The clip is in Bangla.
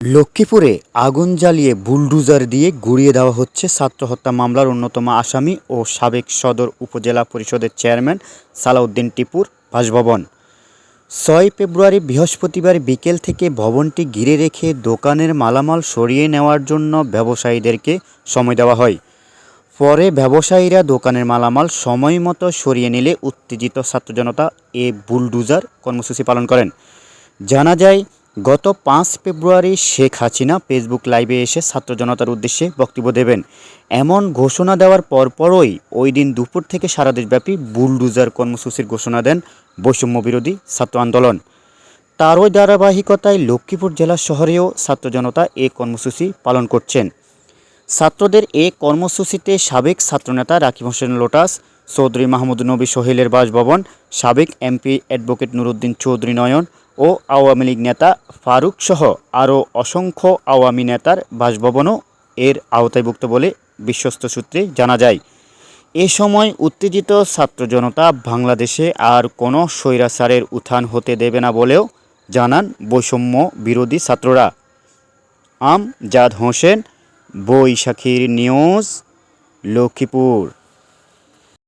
লক্ষ্মীপুরে আগুন জ্বালিয়ে বুলডুজার দিয়ে গুড়িয়ে দেওয়া হচ্ছে ছাত্র হত্যা মামলার অন্যতম আসামি ও সাবেক সদর উপজেলা পরিষদের চেয়ারম্যান সালাউদ্দিন টিপুর বাসভবন। ছয় ফেব্রুয়ারি বৃহস্পতিবার বিকেল থেকে ভবনটি ঘিরে রেখে দোকানের মালামাল সরিয়ে নেওয়ার জন্য ব্যবসায়ীদেরকে সময় দেওয়া হয়। পরে ব্যবসায়ীরা দোকানের মালামাল সময় মতো সরিয়ে নিলে উত্তেজিত ছাত্র জনতা এ বুলডুজার কর্মসূচি পালন করেন। জানা যায় গত পাঁচ ফেব্রুয়ারি শেখ হাসিনা ফেসবুক লাইভে এসে ছাত্র জনতার উদ্দেশ্যে বক্তব্য দেবেন। এমন ঘোষণা দেওয়ার পরপরই ওই দিন দুপুর থেকে সারা দেশব্যাপী বুলডুজার কর্মসূচির ঘোষণা দেন বৈষম্য বিরোধী ছাত্র আন্দোলন। তারই ধারাবাহিকতায় লক্ষ্মীপুর জেলা শহরেও ছাত্র জনতা এ কর্মসূচি পালন করছেন। ছাত্রদের এ কর্মসূচিতে সাবেক ছাত্রনেতা রাকিব হোসেন লোটাস, চৌধুরী মাহমুদ নবী সোহেলের বাসভবন, সাবেক এমপি অ্যাডভোকেট নুরুদ্দিন চৌধুরী নয়ন ও আওয়ামী লীগ নেতা ফারুক সহ আরও অসংখ্য আওয়ামী নেতার বাসভবনও এর আওতায়ভুক্ত বলে বিশ্বস্ত সূত্রে জানা যায়। এ সময় উত্তেজিত ছাত্র জনতা বাংলাদেশে আর কোনো স্বৈরাচারের উত্থান হতে দেবে না বলেও জানান বৈষম্য বিরোধী ছাত্ররা। আমজাদ হোসেন, বৈশাখীর নিউজ, লক্ষ্মীপুর।